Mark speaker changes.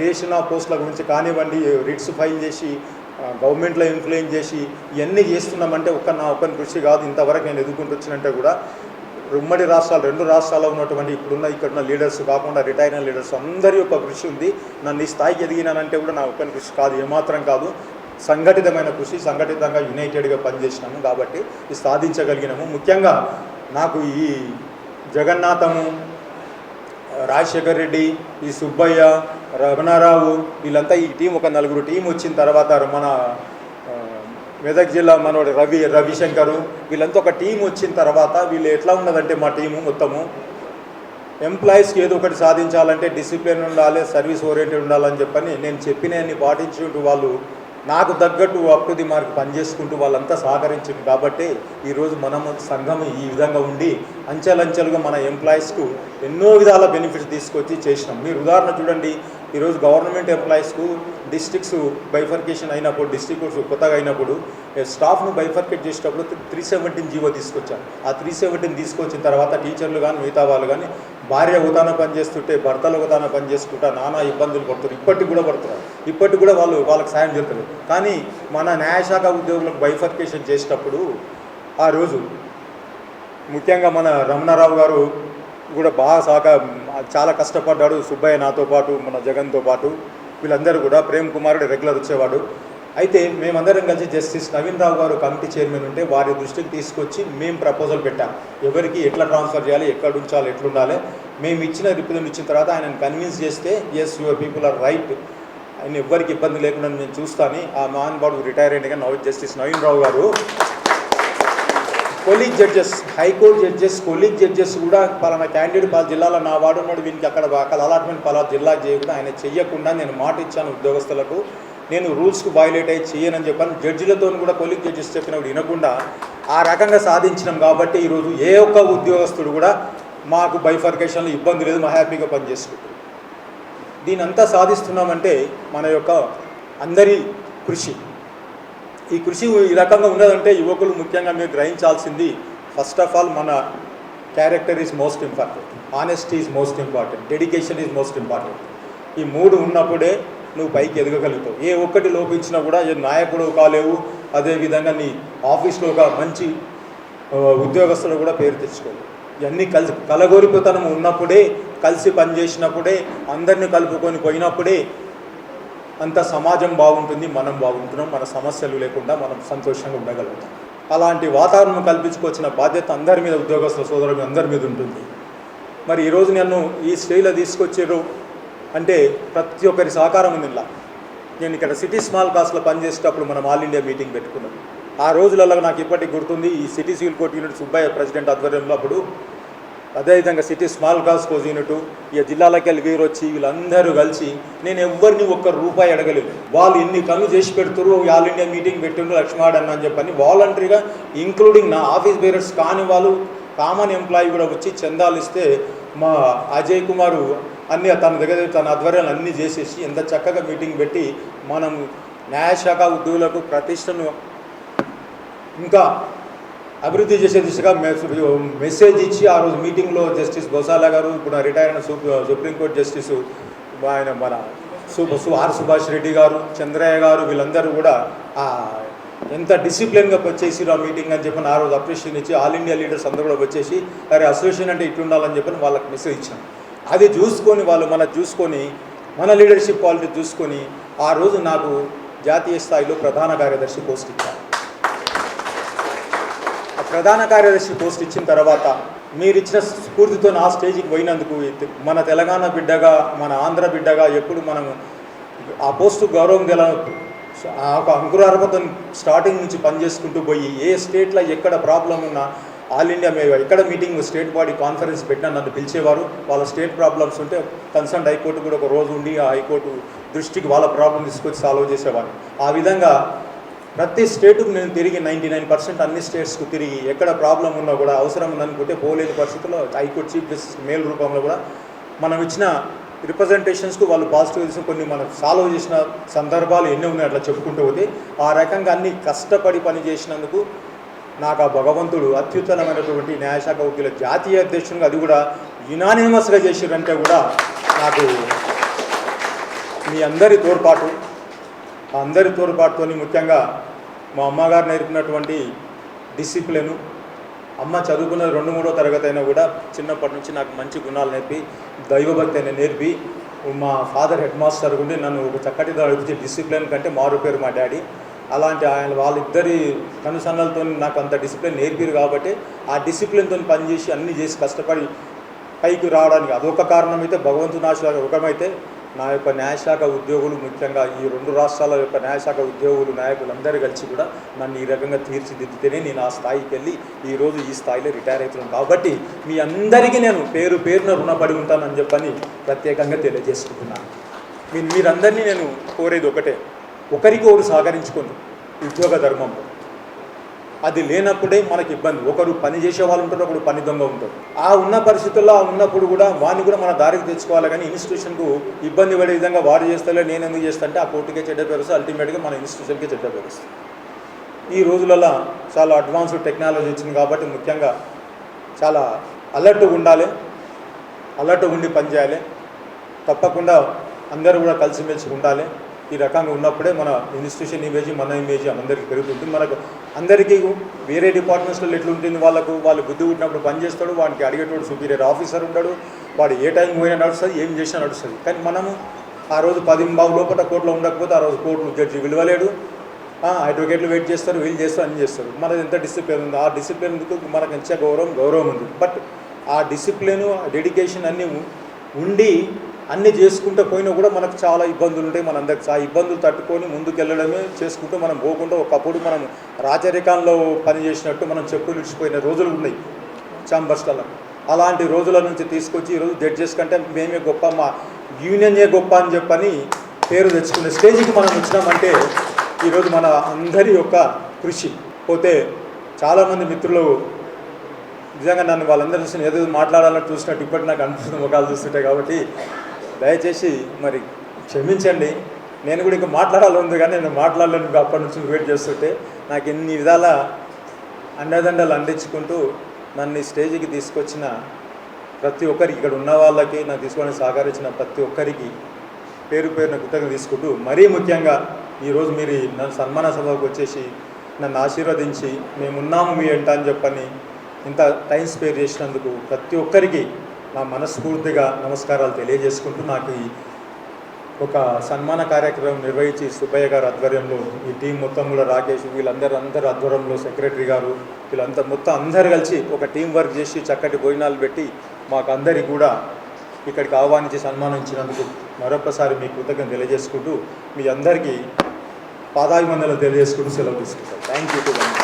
Speaker 1: Creation of పోస్టుల గురించి కానివ్వండి రిట్స్ ఫైల్ చేసి గవర్నమెంట్లో ఇన్ఫ్లుయెన్స్ చేసి ఇవన్నీ చేస్తున్నామంటే ఒక్క నా ఒక్కని కృషి కాదు. ఇంతవరకు నేను ఎదుర్కొంటూ వచ్చినంటే కూడా ఉమ్మడి రాష్ట్రాలు రెండు రాష్ట్రాల్లో ఉన్నటువంటి ఇప్పుడున్న ఇక్కడున్న లీడర్స్ కాకుండా రిటైర్ అయిన లీడర్స్ అందరి యొక్క కృషి ఉంది. నన్ను ఈ స్థాయికి ఎదిగినానంటే కూడా నా ఒక్కని కృషి కాదు ఏమాత్రం కాదు. సంఘటితమైన కృషి సంఘటితంగా యునైటెడ్గా పనిచేసినాము కాబట్టి ఇది సాధించగలిగినాము. ముఖ్యంగా నాకు ఈ జగన్నాథము రాజశేఖర్ రెడ్డి ఈ సుబ్బయ్య రమణారావు వీళ్ళంతా ఈ టీం ఒక నలుగురు టీం వచ్చిన తర్వాత మన మెదక్ జిల్లా మనోడు రవి రవిశంకరు వీళ్ళంతా ఒక టీం వచ్చిన తర్వాత వీళ్ళు ఎట్లా ఉన్నదంటే మా టీము మొత్తము. ఎంప్లాయీస్కి ఏదో ఒకటి సాధించాలంటే డిసిప్లిన్ ఉండాలి సర్వీస్ ఓరియంటెడ్ ఉండాలని చెప్పని నేను చెప్పినవన్నీ పాటించుకుంటూ వాళ్ళు నాకు తగ్గట్టు అప్ టు ది మార్క్ పనిచేసుకుంటూ వాళ్ళంతా సహకరించారు కాబట్టి ఈరోజు మనము సంఘం ఈ విధంగా ఉండి అంచెలంచెలుగా మన ఎంప్లాయీస్కు ఎన్నో విధాల బెనిఫిట్స్ తీసుకొచ్చి చేసినాం. మీరు ఉదాహరణ చూడండి ఈరోజు గవర్నమెంట్ ఎంప్లాయీస్కు డిస్ట్రిక్ట్స్ బైఫర్కేషన్ అయినప్పుడు డిస్ట్రిక్ట్స్ కొత్తగా అయినప్పుడు స్టాఫ్ను బైఫర్కేట్ చేసేటప్పుడు త్రీ సెవెంటీన్ జీవో తీసుకొచ్చాను ఆ త్రీ సెవెంటీన్ తీసుకొచ్చిన తర్వాత టీచర్లు కానీ మిగతా వాళ్ళు కానీ భార్య ఉదాహరణ పని చేస్తుంటే భర్తలు ఉదాహరణ పని చేసుకుంటా నానా ఇబ్బందులు పడుతున్నారు. ఇప్పటికి కూడా పడుతున్నారు. ఇప్పటికి కూడా వాళ్ళు వాళ్ళకి సాయం చేస్తారు. కానీ మన న్యాయశాఖ ఉద్యోగులకు బైఫర్కేషన్ చేసేటప్పుడు ఆ రోజు ముఖ్యంగా మన రమణారావు గారు కూడా బాగా సాక చాలా కష్టపడ్డాడు. సుబ్బయ్య నాతో పాటు మన జగన్తో పాటు. వీళ్ళందరూ కూడా ప్రేమ్ కుమారుడు రెగ్యులర్ వచ్చేవాడు. అయితే మేమందరం కలిసి జస్టిస్ నవీన్ రావు గారు కమిటీ చైర్మన్ ఉంటే వారి దృష్టికి తీసుకొచ్చి మేము ప్రపోజల్ పెట్టాం. ఎవరికి ఎట్లా ట్రాన్స్ఫర్ చేయాలి ఎక్కడ ఉంచాలి ఎట్లుండాలి మేము ఇచ్చిన రిప్రజెంట్ ఇచ్చిన తర్వాత ఆయనను కన్విన్స్ చేస్తే yes your people are right ఆయన ఎవ్వరికి ఇబ్బంది లేకుండా నేను చూస్తాను. ఆ మహానుభావుడు రిటైర్ అయినగా నవ justice Naveen Rao garu. Colleague judges high court judges colleague judges కూడా పలానా క్యాండిడేట్ పలా జిల్లాలో నా వాడు ఉన్నాడు వీనికి అక్కడ అక్కడ అలాట్మెంట్ పలా జిల్లా చేయకుండా ఆయన చెయ్యకుండా నేను మాట ఇచ్చాను ఉద్యోగస్తులకు. నేను రూల్స్కు వైలేట్ అయ్యి చేయనని చెప్పాను. జడ్జిలతో కూడా కొలీగ్ జడ్జెస్ చెప్పినప్పుడు వినకుండా ఆ రకంగా సాధించినాం కాబట్టి ఈరోజు ఏ ఒక్క ఉద్యోగస్తుడు కూడా మాకు బైఫర్కేషన్లో ఇబ్బంది లేదు. మా హ్యాపీగా పనిచేసుకుంటారు దీని అంతా సాధిస్తున్నామంటే మన యొక్క అందరి కృషి. ఈ కృషి ఈ రకంగా ఉన్నదంటే యువకులు ముఖ్యంగా మీరు గ్రహించాల్సింది ఫస్ట్ ఆఫ్ ఆల్ మన character is most important honesty is most important dedication is most important ఈ మూడు ఉన్నప్పుడే నువ్వు పైకి ఎదగగలుగుతావు. ఏ ఒక్కటి లోపించినా కూడా ఏ నాయకుడు కాలేవు అదేవిధంగా నీ ఆఫీస్లో ఒక మంచి ఉద్యోగస్తులు కూడా పేరు తెచ్చుకోలేవు. ఇవన్నీ కలిసి కలగోరిపోతనం ఉన్నప్పుడే కలిసి పనిచేసినప్పుడే అందరినీ కలుపుకొని పోయినప్పుడే అంత సమాజం బాగుంటుంది మనం బాగుంటున్నాం మన సమస్యలు లేకుండా మనం సంతోషంగా ఉండగలుగుతాం. అలాంటి వాతావరణం కల్పించుకొచ్చిన బాధ్యత అందరి మీద ఉద్యోగస్తుల సోదరులు అందరి మీద ఉంటుంది. మరి ఈరోజు నన్ను ఈ స్టేజ్లో తీసుకొచ్చారు అంటే ప్రతి ఒక్కరి సహకారం ఉంది ఇలా నేను ఇక్కడ సిటీ స్మాల్ కాస్ట్లో పనిచేసేటప్పుడు మనం ఆల్ ఇండియా మీటింగ్ పెట్టుకున్నాం. ఆ రోజులలో నాకు ఇప్పటికి గుర్తుంది ఈ city civil court unit Subbaiah president ఆధ్వర్యంలో అప్పుడు. అదేవిధంగా city small cause cause unit ఈ జిల్లాలకు వెళ్ళి వీరు వచ్చి వీళ్ళందరూ కలిసి నేను ఎవరిని ఒక్క రూపాయి అడగలేదు. వాళ్ళు ఎన్ని కళ్ళు చేసి పెడుతురు ఆల్ ఇండియా మీటింగ్ పెట్టిండ్రు లక్ష్మాడ్ అన్న అని చెప్పని వాలంటరీగా ఇంక్లూడింగ్ నా ఆఫీస్ బేరర్స్ కాని వాళ్ళు కామన్ ఎంప్లాయీ కూడా వచ్చి చందాలు ఇస్తే మా అజయ్ కుమారు అన్ని తన దగ్గర తన ఆధ్వర్యాలు అన్నీ చేసేసి ఎంత చక్కగా మీటింగ్ పెట్టి మనం న్యాయశాఖ ఉద్యోగులకు ప్రతిష్టను ఇంకా అభివృద్ధి చేసే దిశగా మెసేజ్ ఇచ్చి ఆ రోజు మీటింగ్లో జస్టిస్ గోసాల గారు ఇప్పుడు రిటైర్ అయిన సూ- సుప్రీంకోర్టు జస్టిస్ ఆయన మన సు ఆర్ సుభాష్ రెడ్డి గారు చంద్రయ్య గారు వీళ్ళందరూ కూడా ఆ ఎంత డిసిప్లిన్గా వచ్చేసి ఆ మీటింగ్ అని చెప్పి ఆ రోజు అప్రిషియేషన్ ఇచ్చి ఆల్ ఇండియా లీడర్స్ అందరూ కూడా వచ్చేసి అరే అసోసియేషన్ అంటే ఇట్లుండాలని చెప్పి వాళ్ళకి మెసేజ్ ఇచ్చాం. అది చూసుకొని వాళ్ళు మన చూసుకొని మన లీడర్షిప్ క్వాలిటీ చూసుకొని ఆ రోజు నాకు జాతీయ స్థాయిలో ప్రధాన కార్యదర్శి పోస్ట్ ఇచ్చారు. ప్రధాన కార్యదర్శి పోస్ట్ ఇచ్చిన తర్వాత మీరు ఇచ్చిన స్ఫూర్తితో నా స్టేజ్కి పోయినందుకు మన తెలంగాణ బిడ్డగా మన ఆంధ్ర బిడ్డగా ఎప్పుడు మనం ఆ పోస్టు గౌరవం గల ఆ ఒక అంకురార్పతో స్టార్టింగ్ నుంచి పనిచేసుకుంటూ పోయి ఏ స్టేట్లో ఎక్కడ ప్రాబ్లం ఉన్నా ఆల్ ఇండియా మేము ఎక్కడ మీటింగ్ స్టేట్ బాడీ కాన్ఫరెన్స్ పెట్టినా నన్ను పిలిచేవారు. వాళ్ళ స్టేట్ ప్రాబ్లమ్స్ ఉంటే కన్సర్న్ హైకోర్టు కూడా ఒక రోజు ఉండి ఆ హైకోర్టు దృష్టికి వాళ్ళ ప్రాబ్లం తీసుకొచ్చి సాల్వ్ చేసేవాడిని. ఆ విధంగా ప్రతి స్టేటుకు నేను తిరిగి నైంటీ నైన్ పర్సెంట్ అన్ని స్టేట్స్కు తిరిగి ఎక్కడ ప్రాబ్లం ఉన్నా కూడా అవసరం ఉందనుకుంటే పోలేని పరిస్థితుల్లో హైకోర్టు చీఫ్ జస్టిస్ మేల్ రూపంలో కూడా మనం ఇచ్చిన రిప్రజెంటేషన్స్కు వాళ్ళు పాజిటివ్ చేసిన కొన్ని మనం సాల్వ్ చేసిన సందర్భాలు ఎన్ని ఉన్నాయి అట్లా చెప్పుకుంటూ పోతే ఆ రకంగా అన్ని కష్టపడి పని చేసినందుకు నాకు ఆ భగవంతుడు అత్యుత్తమమైనటువంటి న్యాయశాఖ వకీల జాతీయ అధ్యక్షునిగా అది కూడా యునానిమస్గా చేసిరంటే కూడా నాకు మీ అందరి తోడ్పాటు. అందరి తోడ్పాటుతోని ముఖ్యంగా మా అమ్మగారు నేర్పినటువంటి డిసిప్లిను అమ్మ చదువుకున్న రెండు మూడో తరగతి అయినా కూడా చిన్నప్పటి నుంచి నాకు మంచి గుణాలు నేర్పి దైవభక్తి అయినా నేర్పి మా ఫాదర్ హెడ్ మాస్టర్ ఉండి నన్ను ఒక చక్కటి నడిపించే డిసిప్లిన్ కంటే మారు పేరు మా డాడీ. అలాంటి ఆయన వాళ్ళిద్దరి కనుసన్నలతో నాకు అంత డిసిప్లిన్ నేర్పారు కాబట్టి ఆ డిసిప్లిన్తో పనిచేసి అన్ని చేసి కష్టపడి పైకి రావడానికి అదొక కారణం అయితే భగవంతుని ఆశ ఒకమైతే నా యొక్క న్యాయశాఖ ఉద్యోగులు ముఖ్యంగా ఈ రెండు రాష్ట్రాల యొక్క న్యాయశాఖ ఉద్యోగులు నాయకులందరూ కలిసి కూడా నన్ను ఈ రకంగా తీర్చిదిద్దితేనే నేను ఆ స్థాయికి వెళ్ళి ఈరోజు ఈ స్థాయిలో రిటైర్ అవుతున్నాను. కాబట్టి మీ అందరికీ నేను పేరు పేరున రుణపడి ఉంటానని చెప్పని ప్రత్యేకంగా తెలియజేసుకుంటున్నాను మీ మీరందరినీ నేను కోరేది ఒకటే. ఒకరికి ఒకరు సహకరించుకోండి. ఉద్యోగ ధర్మంలో. అది లేనప్పుడే మనకి ఇబ్బంది. ఒకరు పని చేసే వాళ్ళు ఉంటారు ఒకడు పని దొంగ ఉంటారు ఆ ఉన్న పరిస్థితుల్లో ఉన్నప్పుడు కూడా వాడిని కూడా మన దారికి తెచ్చుకోవాలి కానీ ఇన్స్టిట్యూషన్కు ఇబ్బంది పడే విధంగా వాడు చేస్తలే నేను ఎందుకు చేస్తా అంటే ఆ కోర్టుకే చెడ్డ పేరు అల్టిమేట్గా మన ఇన్స్టిట్యూషన్కే చెడ్డ పేరుస్తుంది ఈ రోజులలో చాలా అడ్వాన్స్డ్ టెక్నాలజీ వచ్చింది కాబట్టి ముఖ్యంగా చాలా అలర్ట్గా ఉండాలి అలర్ట్గా ఉండి పనిచేయాలి తప్పకుండా అందరూ కూడా కలిసిమెలిసి ఉండాలి. ఈ రకంగా ఉన్నప్పుడే మన ఇన్స్టిట్యూషన్ ఇమేజ్ మన ఇమేజ్ అందరికీ పెరుగుతుంది. మనకు అందరికీ వేరే డిపార్ట్మెంట్స్లో ఎట్లుంటుంది వాళ్ళకు? వాళ్ళు బుద్ధి పుట్టినప్పుడు పని చేస్తాడు వాడికి అడిగేటోడు సుపీరియర్ ఆఫీసర్ ఉంటాడు వాడు ఏ టైం పోయినా నడుస్తుంది ఏం చేసినా నడుస్తుంది. కానీ మనము ఆ రోజు పది బాబు లోపల కోర్టులో ఉండకపోతే ఆ రోజు కోర్టు జడ్జి విలువలేడు. అడ్వకేట్లు వెయిట్ చేస్తారు వీళ్ళు చేస్తారు అన్ని చేస్తారు. మనది ఎంత డిసిప్లిన్ ఉంది ఆ డిసిప్లిన్ మనకు ఇచ్చే గౌరవం గౌరవం ఉంది. బట్ ఆ డిసిప్లిన్ డెడికేషన్ అన్నీ ఉండి అన్నీ చేసుకుంటూ పోయినా కూడా మనకు చాలా ఇబ్బందులు ఉంటాయి. మనందరికి ఆ ఇబ్బందులు తట్టుకొని ముందుకెళ్ళడమే చేసుకుంటూ మనం పోకుండా ఒకప్పుడు మనం రాచరికాల్లో పని చేసినట్టు మనం చెప్పులు నిలిచిపోయిన రోజులు ఉన్నాయి చాంబర్స్లలో అలాంటి రోజుల నుంచి తీసుకొచ్చి ఈరోజు జడ్జెస్ కంటే మేమే గొప్ప మా యూనియనే గొప్ప అని చెప్పని పేరు తెచ్చుకునే స్టేజ్కి మనం వచ్చినామంటే ఈరోజు మన అందరి యొక్క కృషి. పోతే చాలామంది మిత్రులు నిజంగా నన్ను వాళ్ళందరూ చూసి ఏదో మాట్లాడాలని చూసినట్టు ఇప్పటి నాకు అనిపిస్తుంది ముఖాలు చూస్తుంటాయి కాబట్టి దయచేసి మరి క్షమించండి. నేను కూడా ఇంకా మాట్లాడాలి ఉంది కానీ నేను మాట్లాడలేను. అప్పటి నుంచి వెయిట్ చేస్తుంటే నాకు ఎన్ని విధాల అండదండలు అందించుకుంటూ నన్ను స్టేజ్కి తీసుకొచ్చిన ప్రతి ఒక్కరికి ఇక్కడ ఉన్న వాళ్ళకి నాకు తీసుకొని సహకరించిన ప్రతి ఒక్కరికి పేరు పేరున కృతజ్ఞత తీసుకుంటూ మరీ ముఖ్యంగా ఈరోజు మీరు నన్ను సన్మాన సభకు వచ్చేసి నన్ను ఆశీర్వదించి మేమున్నాము మీ ఎంట అని చెప్పని ఇంత టైం స్పేర్ చేసినందుకు ప్రతి ఒక్కరికి నా మనస్ఫూర్తిగా నమస్కారాలు తెలియజేసుకుంటూ నాకు ఈ ఒక సన్మాన కార్యక్రమం నిర్వహించి సుబ్బయ్య గారు ఆధ్వర్యంలో ఈ టీం మొత్తం కూడా రాకేష్ వీళ్ళందరూ అందరు ఆధ్వర్యంలో సెక్రటరీ గారు వీళ్ళంతా మొత్తం అందరు కలిసి ఒక టీం వర్క్ చేసి చక్కటి భోజనాలు పెట్టి మాకు అందరికీ కూడా ఇక్కడికి ఆహ్వానించి సన్మానించినందుకు మరొకసారి మీ కృతజ్ఞత తెలియజేసుకుంటూ మీ అందరికీ పాదాభివందనలు తెలియజేసుకుంటూ సెలవు తీసుకుంటాం థ్యాంక్ యూ